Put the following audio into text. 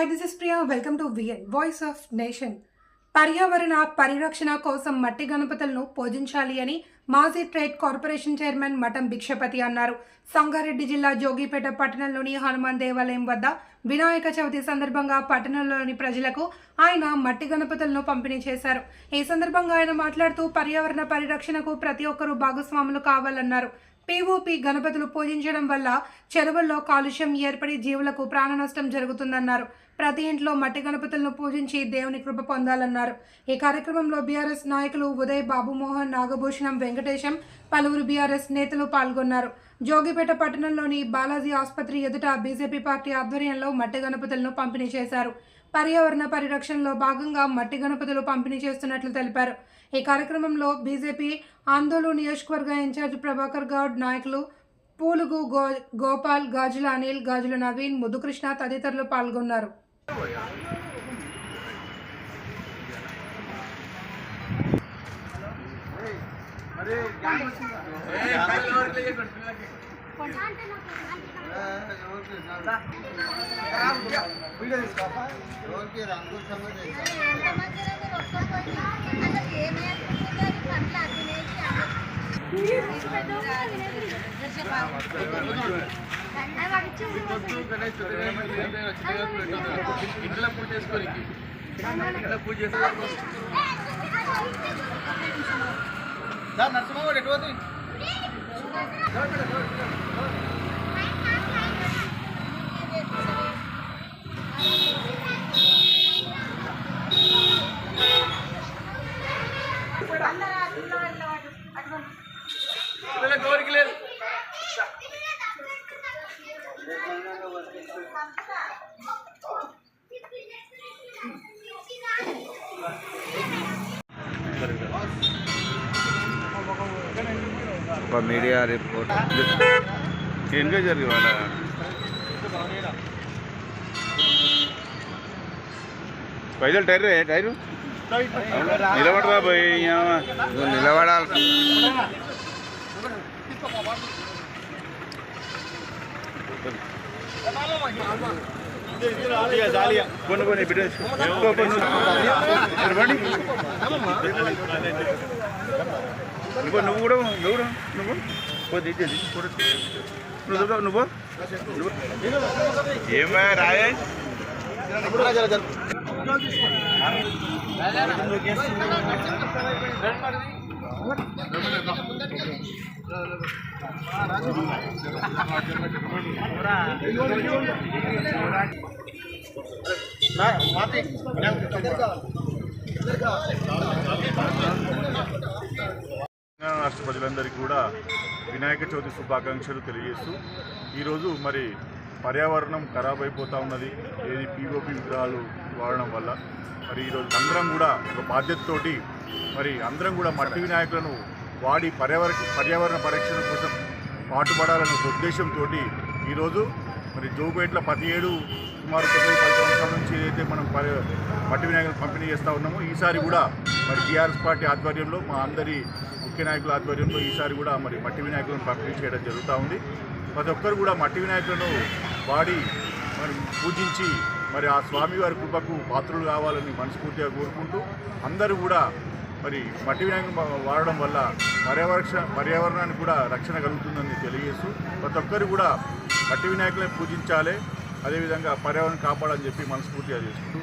Hi this is Priya welcome to VN voice of nation పర్యావరణ పరిరక్షణ కోసం మట్టి గణపతులను పూజించాలి అని మాజీ ట్రేడ్ కార్పొరేషన్ చైర్మన్ మఠం భిక్షపతి అన్నారు. సంగారెడ్డి జిల్లా జోగిపేట పట్టణంలోని హనుమాన్ దేవాలయం వద్ద వినాయక చవితి సందర్భంగా పట్టణంలోని ప్రజలకు ఆయన మట్టి గణపతులను పంపిణీ చేశారు. ఈ సందర్భంగా ఆయన మాట్లాడుతూ పర్యావరణ పరిరక్షణకు ప్రతి ఒక్కరూ భాగస్వాములు కావాలన్నారు. పీఓపీ గణపతులు పూజించడం వల్ల చెరువుల్లో కాలుష్యం ఏర్పడి జీవులకు ప్రాణ నష్టం జరుగుతుందన్నారు. ప్రతి ఇంట్లో మట్టి గణపతులను పూజించి దేవుని కృప పొందాలన్నారు. ఈ కార్యక్రమంలో బీఆర్ఎస్ నాయకులు ఉదయ్ బాబుమోహన్ నాగభూషణం వెంకటేశం పలువురు బీఆర్ఎస్ నేతలు పాల్గొన్నారు. జోగిపేట పట్టణంలోని బాలాజీ ఆసుపత్రి ఎదుట బీజేపీ పార్టీ ఆధ్వర్యంలో మట్టి గణపతులను పంపిణీ చేశారు. పర్యావరణ పరిరక్షణలో భాగంగా మట్టి గణపతులు పంపిణీ చేస్తున్నట్లు తెలిపారు. ఈ కార్యక్రమంలో బీజేపీ ఆందోళన నియోజకవర్గ ఇన్ఛార్జ్ ప్రభాకర్ గౌడ్ నాయకులు పూలుగు గో గోపాల్ గాజుల అనిల్ గాజుల నవీన్ ముదుకృష్ణ తదితరులు పాల్గొన్నారు. ఎవరికి ఇంట్లో పూజ చేసుకోనికి ఇంట్లో పూజ చేసుకో సార్ నరసింహ ఎటు పోతుంది ఒక మీడియా రిపోర్ట్. ఎన్గా జరిగి వాళ్ళ. పైదలు టైర్ టైరు? నిలబడరా పోయి నువ్వు నిలబడాలి Thank you. కొన్ని బిడ్డ బండి నువ్వు నువ్వు కూడా నువ్వు కూడా నువ్వు పోతే ఇచ్చేది నువ్వు నువ్వు నువ్వు ఏమా రాయేష్ తెలంగాణ రాష్ట్ర ప్రజలందరికీ కూడా వినాయక చవితి శుభాకాంక్షలు తెలియజేస్తూ ఈరోజు మరి పర్యావరణం ఖరాబ్ అయిపోతూ ఉన్నది. ఏది పీఓపి విగ్రహాలు వాడడం వల్ల. మరి ఈరోజు అందరం కూడా ఒక బాధ్యతతోటి మరి అందరం కూడా మట్టి వినాయకులను వాడి పర్యావరణ పర్యావరణ పరిరక్షణ కోసం పాటుపడాలనే ఉద్దేశంతో ఈరోజు మరి జోగుపేట్ల పది ఏడు సుమారు తొమ్మిది పది సంవత్సరాల నుంచి ఏదైతే మనం పరి మట్టి వినాయకులు పంపిణీ చేస్తూ ఉన్నామో ఈసారి కూడా మరి టీఆర్ఎస్ పార్టీ ఆధ్వర్యంలో మా అందరి ముఖ్య నాయకుల ఆధ్వర్యంలో ఈసారి కూడా మరి మట్టి వినాయకులను పంపిణీ చేయడం జరుగుతూ ఉంది. ప్రతి ఒక్కరు కూడా మట్టి వినాయకులను వాడి మరి పూజించి మరి ఆ స్వామివారి కృపకు పాత్రులు కావాలని మనస్ఫూర్తిగా కోరుకుంటూ అందరూ కూడా మరి మట్టి వినాయకం వాడడం వల్ల పర్యావరణ పర్యావరణానికి కూడా రక్షణ కలుగుతుందని తెలియజేస్తూ ప్రతి ఒక్కరు కూడా మట్టి వినాయకులను పూజించాలి. అదేవిధంగా పర్యావరణం కాపాడాలని చెప్పి మనస్ఫూర్తిగా చేసుకుంటూ